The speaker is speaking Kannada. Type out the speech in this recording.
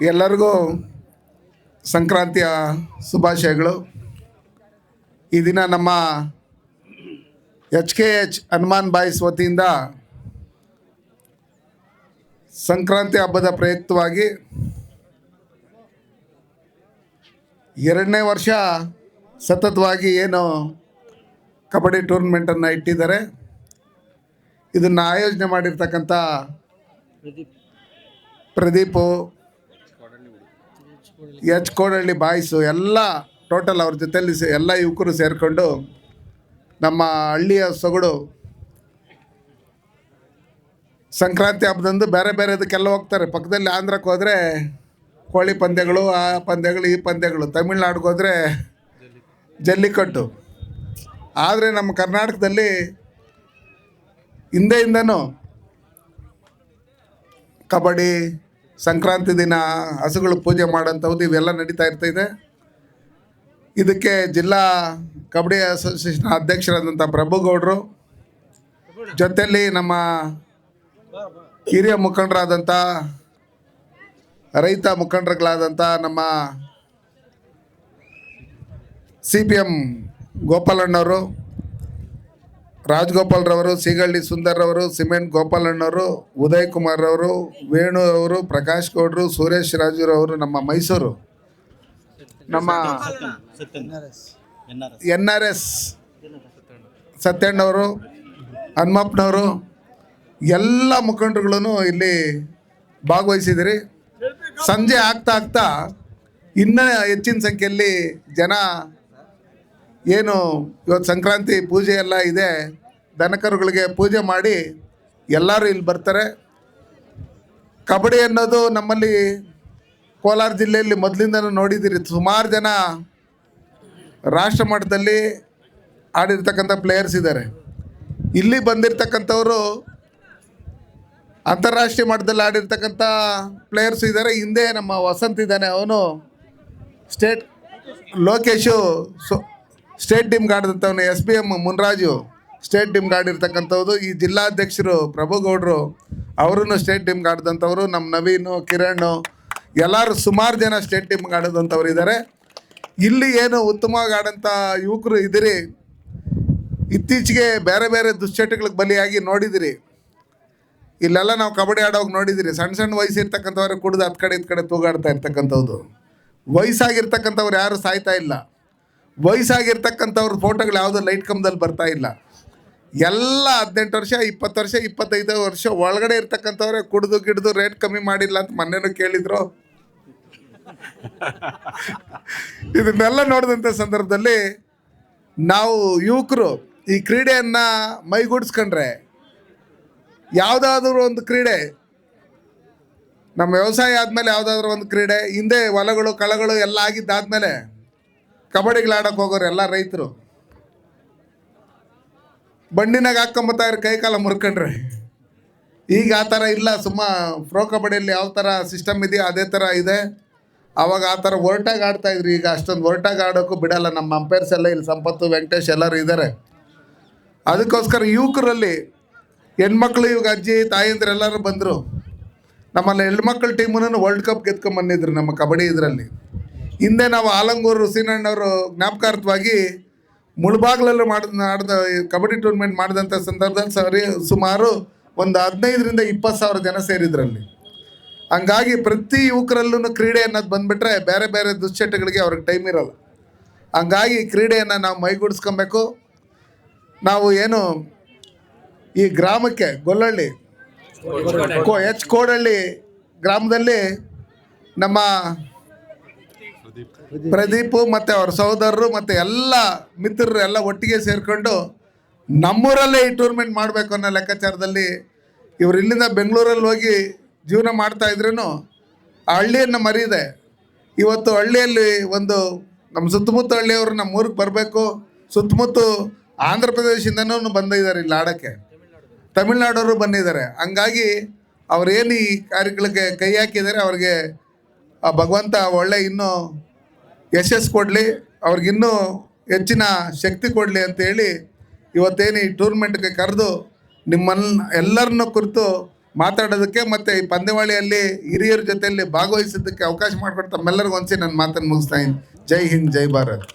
ಎಲ್ಲರಿಗೂ ಸಂಕ್ರಾಂತಿಯ ಶುಭಾಶಯಗಳು. ಈ ದಿನ ನಮ್ಮ H K H Hanuman boys ವತಿಯಿಂದ ಸಂಕ್ರಾಂತಿ ಹಬ್ಬದ ಪ್ರಯುಕ್ತವಾಗಿ ಎರಡನೇ ವರ್ಷ ಸತತವಾಗಿ ಏನು ಕಬಡ್ಡಿ ಟೂರ್ನಮೆಂಟನ್ನು ಇಟ್ಟಿದ್ದಾರೆ. ಇದನ್ನು ಆಯೋಜನೆ ಮಾಡಿರ್ತಕ್ಕಂಥ ಪ್ರದೀಪು ಎಚ್ ಕೋಡಳ್ಳಿ ಬಾಯ್ಸು ಎಲ್ಲ ಟೋಟಲ್ ಅವ್ರ ಜೊತೆಯಲ್ಲಿ ಎಲ್ಲ ಯುವಕರು ಸೇರಿಕೊಂಡು ನಮ್ಮ ಹಳ್ಳಿಯ ಸೊಗಡು ಸಂಕ್ರಾಂತಿ ಹಬ್ಬದಂದು ಬೇರೆ ಬೇರೆದಕ್ಕೆಲ್ಲ ಹೋಗ್ತಾರೆ. ಪಕ್ಕದಲ್ಲಿ ಆಂಧ್ರಕ್ಕೆ ಹೋದರೆ ಕೋಳಿ ಪಂದ್ಯಗಳು, ಆ ಪಂದ್ಯಗಳು, ಈ ಪಂದ್ಯಗಳು, ತಮಿಳ್ನಾಡಿಗೆ ಹೋದರೆ ಜಲ್ಲಿಕಟ್ಟು. ಆದರೆ ನಮ್ಮ ಕರ್ನಾಟಕದಲ್ಲಿ ಹಿಂದೆಯಿಂದನೂ ಕಬಡ್ಡಿ ಸಂಕ್ರಾಂತಿ ದಿನ ಹಸುಗಳು ಪೂಜೆ ಮಾಡೋಂಥದ್ದು ಇವೆಲ್ಲ ನಡೀತಾ ಇರ್ತೈತೆ ಇದಕ್ಕೆ ಜಿಲ್ಲಾ ಕಬಡ್ಡಿ ಅಸೋಸಿಯೇಷನ್ ಅಧ್ಯಕ್ಷರಾದಂಥ ಪ್ರಭುಗೌಡರು, ಜೊತೆಯಲ್ಲಿ ನಮ್ಮ ಹಿರಿಯ ಮುಖಂಡರಾದಂಥ, ರೈತ ಮುಖಂಡರುಗಳಾದಂಥ ನಮ್ಮ ಸಿ ಪಿ ಎಂ ಗೋಪಾಲಣ್ಣವರು ರಾಜಗೋಪಾಲ್ರವರು, ಸೀಗಳ್ಳಿ ಸುಂದರ್ರವರು, ಸಿಮೆಂಟ್ ಗೋಪಾಲಣ್ಣವರು ಉದಯ್ ಕುಮಾರ್ ಅವರು ವೇಣು ಅವರು, ಪ್ರಕಾಶ್ ಗೌಡ್ರು, ಸುರೇಶ್ ರಾಜುರವರು ನಮ್ಮ ಮೈಸೂರು. ನಮ್ಮ ಎನ್ ಆರ್ ಎಸ್. ಸತ್ಯಣ್ಣವರು, ಹನುಮಪ್ಪನವರು, ಎಲ್ಲ ಮುಖಂಡರುಗಳನ್ನು ಇಲ್ಲಿ ಭಾಗವಹಿಸಿದಿರಿ ಸಂಜೆ ಆಗ್ತಾ ಆಗ್ತಾ ಇನ್ನೂ ಹೆಚ್ಚಿನ ಸಂಖ್ಯೆಯಲ್ಲಿ ಜನ ಏನು ಇವತ್ತು ಸಂಕ್ರಾಂತಿ ಪೂಜೆ ಎಲ್ಲ ಇದೆ, ದನಕರುಗಳಿಗೆ ಪೂಜೆ ಮಾಡಿ ಎಲ್ಲರೂ ಇಲ್ಲಿ ಬರ್ತಾರೆ. ಕಬಡ್ಡಿ ಅನ್ನೋದು ನಮ್ಮಲ್ಲಿ ಕೋಲಾರ ಜಿಲ್ಲೆಯಲ್ಲಿ ಮೊದಲಿಂದನೂ ನೋಡಿದ್ದೀರಿ. ಸುಮಾರು ಜನ ರಾಷ್ಟ್ರ ಮಟ್ಟದಲ್ಲಿ ಆಡಿರ್ತಕ್ಕಂಥ ಪ್ಲೇಯರ್ಸ್ ಇದ್ದಾರೆ. ಇಲ್ಲಿ ಬಂದಿರತಕ್ಕಂಥವರು ಅಂತಾರಾಷ್ಟ್ರೀಯ ಮಟ್ಟದಲ್ಲಿ ಆಡಿರ್ತಕ್ಕಂಥ ಪ್ಲೇಯರ್ಸ್ ಇದ್ದಾರೆ. ಹಿಂದೆ ನಮ್ಮ ವಸಂತ್ ಇದ್ದಾನೆ, ಅವನು state Lokesh so state team ಆಡಿದಂಥವನು S B M Munraju. State ಟೀಮ್ಗೆ ಆಡಿರ್ತಕ್ಕಂಥದ್ದು ಈ ಜಿಲ್ಲಾಧ್ಯಕ್ಷರು ಪ್ರಭುಗೌಡರು ಅವರೂ ಸ್ಟೇಟ್ ಟೀಮ್ ಗಾಡ್ದಂಥವ್ರು ನಮ್ಮ ನವೀನು, ಕಿರಣ್, ಎಲ್ಲರೂ ಸುಮಾರು ಜನ ಸ್ಟೇಟ್ ಟೀಮ್ ಗಾಡಿದಂಥವ್ರು ಇದ್ದಾರೆ ಇಲ್ಲಿ ಏನು ಉತ್ತಮವಾಗಿ ಆಡೋಂಥ ಯುವಕರು ಇದ್ದೀರಿ? ಇತ್ತೀಚೆಗೆ ಬೇರೆ ಬೇರೆ ದುಶ್ಚಟಗಳಿಗೆ ಬಲಿಯಾಗಿ ನೋಡಿದಿರಿ. ಇಲ್ಲೆಲ್ಲ ನಾವು ಕಬಡ್ಡಿ ಆಡೋಗಿ ನೋಡಿದಿರಿ. ಸಣ್ಣ ಸಣ್ಣ ವಯಸ್ಸಿರ್ತಕ್ಕಂಥವ್ರು ಕುಡಿದು ಹತ್ತು ಕಡೆ ಇತ್ತು ಕಡೆ ತೂಗಾಡ್ತಾ ಇರ್ತಕ್ಕಂಥವ್ದು ವಯಸ್ಸಾಗಿರ್ತಕ್ಕಂಥವ್ರು ಯಾರು ಸಾಯ್ತಾ ಇಲ್ಲ. ವಯಸ್ಸಾಗಿರ್ತಕ್ಕಂಥವ್ರ ಫೋಟೋಗಳು ಯಾವುದೋ ಲೈಟ್ ಕಂಬದಲ್ಲಿ ಬರ್ತಾ ಇಲ್ಲ. ಎಲ್ಲ ಹದಿನೆಂಟು ವರ್ಷ ಇಪ್ಪತ್ತು ವರ್ಷ ಇಪ್ಪತ್ತೈದು ವರ್ಷ ಒಳಗಡೆ ಇರ್ತಕ್ಕಂಥವ್ರೆ ಕುಡಿದು ಗಿಡ್ದು ರೇಟ್ ಕಮ್ಮಿ ಮಾಡಿಲ್ಲ ಅಂತ ಮೊನ್ನೆನೂ ಕೇಳಿದ್ರು. ಇದನ್ನೆಲ್ಲ ನೋಡಿದಂಥ ಸಂದರ್ಭದಲ್ಲಿ ನಾವು ಯುವಕರು ಈ ಕ್ರೀಡೆಯನ್ನು ಮೈಗೂಡಿಸ್ಕೊಂಡ್ರೆ ಯಾವುದಾದ್ರೂ ಒಂದು ಕ್ರೀಡೆ ನಮ್ಮ ವ್ಯವಸಾಯ ಆದಮೇಲೆ ಯಾವುದಾದ್ರೂ ಒಂದು ಕ್ರೀಡೆ ಹಿಂದೆ ಹೊಲಗಳು ಕಳಗಳು ಎಲ್ಲ ಆಗಿದ್ದಾದಮೇಲೆ ಕಬಡ್ಡಿಗಳು ಆಡಕ್ಕೆ ಹೋಗೋರು ಎಲ್ಲ ರೈತರು. ಬಂಡಿನಾಗ ಹಾಕ್ಕೊಂಬತ್ತಾರೆ ಕೈ ಕಾಲ ಮುರ್ಕೊಂಡ್ರೆ. ಈಗ ಆ ಥರ ಇಲ್ಲ, ಸುಮ್ಮ ಪ್ರೋ ಕಬಡ್ಡಿಯಲ್ಲಿ ಯಾವ ಥರ ಸಿಸ್ಟಮ್ ಇದೆಯೋ ಅದೇ ಥರ ಇದೆ. ಅವಾಗ ಆ ಥರ ಒರ್ಟಾಗಿ ಆಡ್ತಾಯಿದ್ರು ಈಗ ಅಷ್ಟೊಂದು ಒರ್ಟಾಗಿ ಆಡೋಕ್ಕೂ ಬಿಡಲ್ಲ. ನಮ್ಮ ಅಂಪೈರ್ಸ್ ಎಲ್ಲ ಇಲ್ಲಿ ಸಂಪತ್ತು, ವೆಂಕಟೇಶ್ ಎಲ್ಲರೂ ಇದ್ದಾರೆ ಅದಕ್ಕೋಸ್ಕರ ಯುವಕರಲ್ಲಿ ಹೆಣ್ಮಕ್ಳು, ಇವಾಗ ಅಜ್ಜಿ ತಾಯಂದ್ರು ಎಲ್ಲರೂ ಬಂದರು. ನಮ್ಮಲ್ಲಿ ಹೆಣ್ಮಕ್ಳ ಟೀಮನ್ನು ವರ್ಲ್ಡ್ ಕಪ್ ಗೆದ್ಕೊಂಡ್ಬಂದಿದ್ರು ನಮ್ಮ ಕಬಡ್ಡಿ ಇದರಲ್ಲಿ. ಹಿಂದೆ ನಾವು ಆಲಂಗೂರು ಸೀನಣ್ಣವರು ಜ್ಞಾಪಕಾರ್ಥವಾಗಿ ಮುಳುಬಾಗ್ಲಲ್ಲೂ ಮಾಡಿದ ಕಬಡ್ಡಿ ಟೂರ್ನಮೆಂಟ್ ಮಾಡಿದಂಥ ಸಂದರ್ಭದಲ್ಲಿ ಸರಿ, ಸುಮಾರು ಒಂದು ಹದಿನೈದರಿಂದ ಇಪ್ಪತ್ತು ಸಾವಿರ ಜನ ಸೇರಿದ್ರಲ್ಲಿ. ಹಂಗಾಗಿ ಪ್ರತಿ ಯುವಕರಲ್ಲೂ ಕ್ರೀಡೆ ಅನ್ನೋದು ಬಂದುಬಿಟ್ರೆ ಬೇರೆ ಬೇರೆ ದುಶ್ಚಟಗಳಿಗೆ ಅವ್ರಿಗೆ ಟೈಮ್ ಇರಲ್ಲ. ಹಂಗಾಗಿ ಕ್ರೀಡೆಯನ್ನು ನಾವು ಮೈಗೂಡಿಸ್ಕೊಬೇಕು. ನಾವು ಏನು ಈ ಗ್ರಾಮಕ್ಕೆ ಗೊಲ್ಲಹಳ್ಳಿ ಕೋ ಎಚ್ ಕೋಡಹಳ್ಳಿ ಗ್ರಾಮದಲ್ಲಿ ನಮ್ಮ ಪ್ರದೀಪು ಮತ್ತು ಅವ್ರ ಸಹೋದರರು ಮತ್ತು ಎಲ್ಲ ಮಿತ್ರರು ಎಲ್ಲ ಒಟ್ಟಿಗೆ ಸೇರಿಕೊಂಡು ನಮ್ಮೂರಲ್ಲೇ ಈ ಟೂರ್ನಮೆಂಟ್ ಮಾಡಬೇಕು ಅನ್ನೋ ಲೆಕ್ಕಾಚಾರದಲ್ಲಿ ಇವ್ರು ಇಲ್ಲಿಂದ ಬೆಂಗಳೂರಲ್ಲಿ ಹೋಗಿ ಜೀವನ ಮಾಡ್ತಾ ಇದ್ರೂ ಆ ಹಳ್ಳಿಯನ್ನು ಮರೀದೆ ಇವತ್ತು ಹಳ್ಳಿಯಲ್ಲಿ ಒಂದು ನಮ್ಮ ಸುತ್ತಮುತ್ತ ಹಳ್ಳಿಯವರು ನಮ್ಮ ಊರಿಗೆ ಬರಬೇಕು. ಸುತ್ತಮುತ್ತ ಆಂಧ್ರ ಪ್ರದೇಶದಿಂದನೂ ಬಂದಿದ್ದಾರೆ ಇಲ್ಲಿ ಆಡೋಕ್ಕೆ. ತಮಿಳ್ನಾಡವರು ಬಂದಿದ್ದಾರೆ ಹಂಗಾಗಿ ಅವ್ರೇನು ಈ ಕಾರ್ಯಗಳಿಗೆ ಕೈ ಹಾಕಿದ್ದಾರೆ, ಅವ್ರಿಗೆ ಆ ಭಗವಂತ ಒಳ್ಳೆ ಇನ್ನೂ ಯಶಸ್ಸು ಕೊಡಲಿ, ಅವ್ರಿಗಿನ್ನೂ ಹೆಚ್ಚಿನ ಶಕ್ತಿ ಕೊಡಲಿ ಅಂತೇಳಿ ಇವತ್ತೇನು ಈ ಟೂರ್ನಮೆಂಟ್ಗೆ ಕರೆದು ನಿಮ್ಮನ್ನ ಎಲ್ಲರನ್ನ ಕುರಿತು ಮಾತಾಡೋದಕ್ಕೆ ಮತ್ತು ಈ ಪಂದ್ಯಾವಳಿಯಲ್ಲಿ ಹಿರಿಯರ ಜೊತೆಯಲ್ಲಿ ಭಾಗವಹಿಸೋದಕ್ಕೆ ಅವಕಾಶ ಮಾಡಿಕೊಟ್ಟು ತಮ್ಮೆಲ್ಲರಿಗೂ ಒಂದ್ಸಿ ನನ್ನ ಮಾತನ್ನು ಮುಗಿಸ್ತಾ ಇದ್ದೀನಿ. ಜೈ ಹಿಂದ್, ಜೈ ಭಾರತ್.